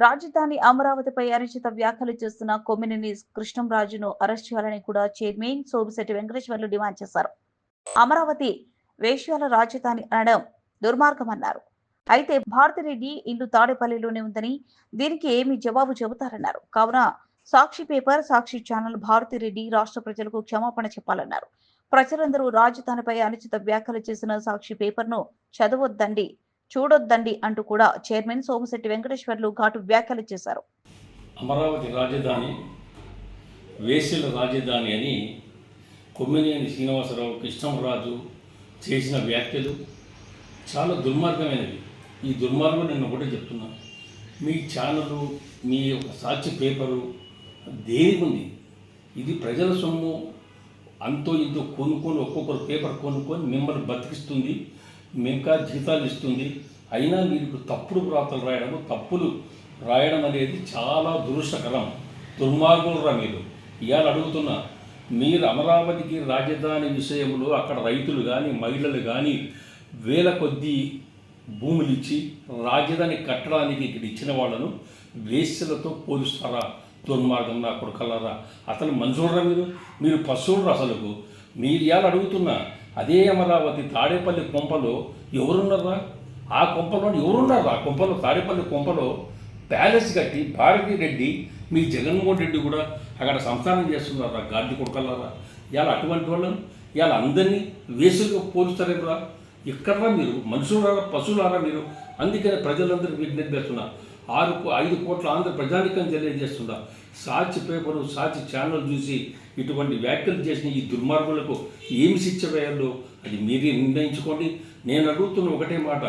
రాజధాని అమరావతిపై అనుచిత వ్యాఖ్యలు చేస్తున్న కొమ్మినేని కృష్ణంరాజును అరెస్ట్ చేయాలని కూడా చైర్మన్ సోమిశెట్టి వెంకటేశ్వర్లు డిమాండ్ చేశారు. అమరావతి వేశ్యాల రాజధాని అనడం దుర్మార్గమన్నారు. అయితే భారతిరెడ్డి ఇల్లు తాడేపల్లిలోనే ఉందని దీనికి ఏమి జవాబు చెబుతారన్నారు. కావున సాక్షి పేపర్ సాక్షి ఛానల్ భారతిరెడ్డి రాష్ట్ర ప్రజలకు క్షమాపణ చెప్పాలన్నారు. ప్రజలందరూ రాజధానిపై అనుచిత వ్యాఖ్యలు చేసిన సాక్షి పేపర్ను చదవొద్దండి. చూడొద్దండి అంటూ కూడా చైర్మన్ సోమశెట్టి వెంకటేశ్వర్లు ఘాటు వ్యాఖ్యలు చేశారు. అమరావతి రాజధాని వేసుల రాజధాని అని కొమ్మినేని శ్రీనివాసరావు కృష్ణంరాజు చేసిన వ్యాఖ్యలు చాలా దుర్మార్గమైనవి. ఈ దుర్మార్గం నేను ఒకటే చెప్తున్నాను మీ ఛానలు మీ యొక్క సాక్షి పేపరు దేనికి ఉంది? ఇది ప్రజల సొమ్ము. అంతో ఇంతో కొనుక్కొని ఒక్కొక్కరు పేపర్ కొనుక్కొని మిమ్మల్ని బతికిస్తుంది. ఇంకా జీతాలు ఇస్తుంది. అయినా మీరు ఇప్పుడు తప్పుడు వ్రాతలు రాయడము తప్పులు రాయడం అనేది చాలా దురుష్టకరం దుర్మార్గులరా మీరు? ఇవాళ అడుగుతున్నా మీరు అమరావతికి రాజధాని విషయంలో అక్కడ రైతులు కానీ మహిళలు కానీ వేల కొద్దీ భూములు ఇచ్చి రాజధాని కట్టడానికి ఇక్కడ ఇచ్చిన వాళ్ళను వేస్యలతో పోలుస్తారా? దుర్మార్గం నా కొడుకల్లారా అసలు మనుషులరా మీరు? మీరు పశువులరా అసలుకు. మీరు ఇవాళ అడుగుతున్నా అదే అమరావతి తాడేపల్లి కొంపలో ఎవరున్నారా ఆ కొంపలో ఎవరున్నారా ఆ కొంపలో తాడేపల్లి కొంపలో ప్యాలెస్ కట్టి భారతీ రెడ్డి మీ జగన్మోహన్ రెడ్డి కూడా అక్కడ సంస్థానం చేస్తున్నారా? గాడ్డి కొడుకల్లారా ఇవాళ అటువంటి వాళ్ళని ఇవాళ అందరినీ వేసులుగా పోలుస్తారేమరా ఎక్కడరా మీరు? మనుషులారా? పశువులారా మీరు? అందుకనే ప్రజలందరూ విజ్ఞప్తి చేస్తున్నా ఆరు కో- ఐదు కోట్ల ఆంధ్ర ప్రజానికం తెలియజేస్తుందా సాక్షి పేపరు సాక్షి ఛానల్ చూసి ఇటువంటి వ్యాఖ్యలు చేసిన ఈ దుర్మార్గులకు ఏమి శిక్ష వేయాలో అది మీరే నిర్ణయించుకోండి. నేను అడుగుతున్న ఒకటే మాట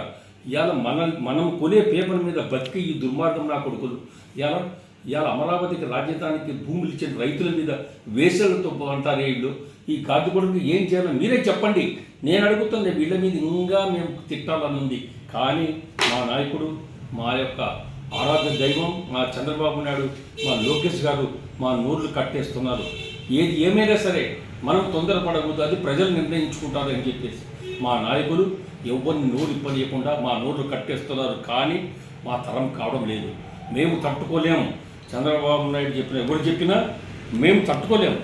ఇవాళ మన మనం కొనే పేపర్ మీద బతికి ఈ దుర్మార్గం నా కొడుకులు. ఇవాళ ఇవాళ అమరావతికి రాజధానికి భూములు ఇచ్చిన రైతుల మీద వేసలతో అంటారు వీళ్ళు. ఈ కాదు కొడుకు ఏం చేయాలో మీరే చెప్పండి. నేను అడుగుతున్న వీళ్ళ మీద ఇంకా మేము తిట్టాలని ఉంది కానీ మా నాయకుడు మా యొక్క ఆరాధ్య దైవం మా చంద్రబాబు నాయుడు మా లోకేష్ గారు మా నోర్లు కట్టేస్తున్నారు. ఏది ఏమైనా సరే మనం తొందరపడకూడదు అది ప్రజలు నిర్ణయించుకుంటారు అని చెప్పేసి. మా నాయకులు ఎవరిని నోరు ఇప్పనీయకుండా మా నోర్లు కట్టేస్తున్నారు కానీ మా తరం కావడం లేదు. మేము తట్టుకోలేము. చంద్రబాబు నాయుడు చెప్పిన ఎవరు చెప్పినా మేము తట్టుకోలేము.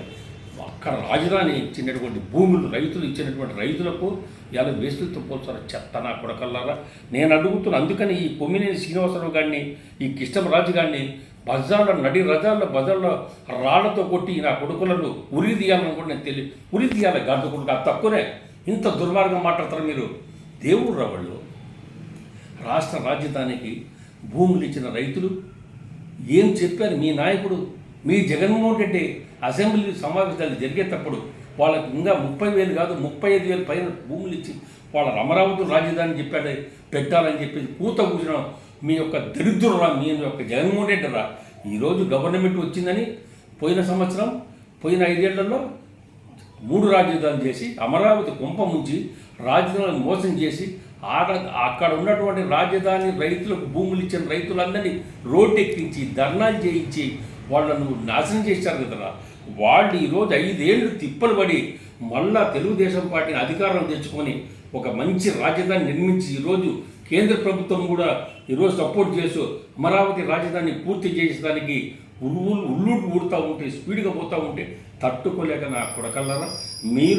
అక్కడ రాజధాని ఇచ్చినటువంటి భూములు రైతులు ఇచ్చినటువంటి రైతులకు ఇవాళ వేస్తులతో పోల్చారు చెత్త నా కొడకల్లారా? నేను అడుగుతున్నా అందుకని ఈ కొమ్మినేని శ్రీనివాసరావు గారిని ఈ కృష్ణరాజు గారిని బజార్లో నడి రజాల్లో బజార్లో రాళ్ళతో కొట్టి నా కొడుకులను ఉరి తీయాలని కూడా నేను తెలియదు ఉరి తీయాలి గడ్డ కొడుకు అది తక్కువనే. ఇంత దుర్మార్గం మాట్లాడతారు మీరు. దేవుడు రా వాళ్ళు రాష్ట్ర రాజధానికి భూములు ఇచ్చిన రైతులు ఏం చెప్పారు మీ నాయకుడు? మీ జగన్మోహన్ రెడ్డి అసెంబ్లీ సమావేశాలు జరిగేటప్పుడు వాళ్ళకి ఇంకా ముప్పై వేలు కాదు ముప్పై ఐదు వేలు పైన భూములు ఇచ్చి వాళ్ళ అమరావతి రాజధాని చెప్పాడు పెట్టాలని చెప్పేసి కూత కూర్చున్న మీ యొక్క దరిద్రురా మీ యొక్క జగన్మోహన్ రెడ్డి రా. ఈరోజు గవర్నమెంట్ వచ్చిందని పోయిన సంవత్సరం పోయిన ఐదేళ్ళలో మూడు రాజధానులు చేసి అమరావతి కుంప ముంచి రాజధానులను మోసం చేసి ఆడ అక్కడ ఉన్నటువంటి రాజధాని రైతులకు భూములు ఇచ్చిన రైతులందరినీ రోడ్డు ఎక్కించి ధర్నాలు చేయించి వాళ్ళను నాశనం చేశారు కదరా. వాళ్ళు ఈరోజు ఐదేళ్ళు తిప్పలు పడి మళ్ళా తెలుగుదేశం పార్టీని అధికారం తెచ్చుకొని ఒక మంచి రాజధాని నిర్మించి ఈరోజు కేంద్ర ప్రభుత్వం కూడా ఈరోజు సపోర్ట్ చేస్తూ అమరావతి రాజధాని పూర్తి చేసేదానికి ఉల్లు ఉల్లుడు ఊడుతూ ఉంటే స్పీడ్గా పోతూ ఉంటే తట్టుకోలేక నా కొడకల్లారా. మీరు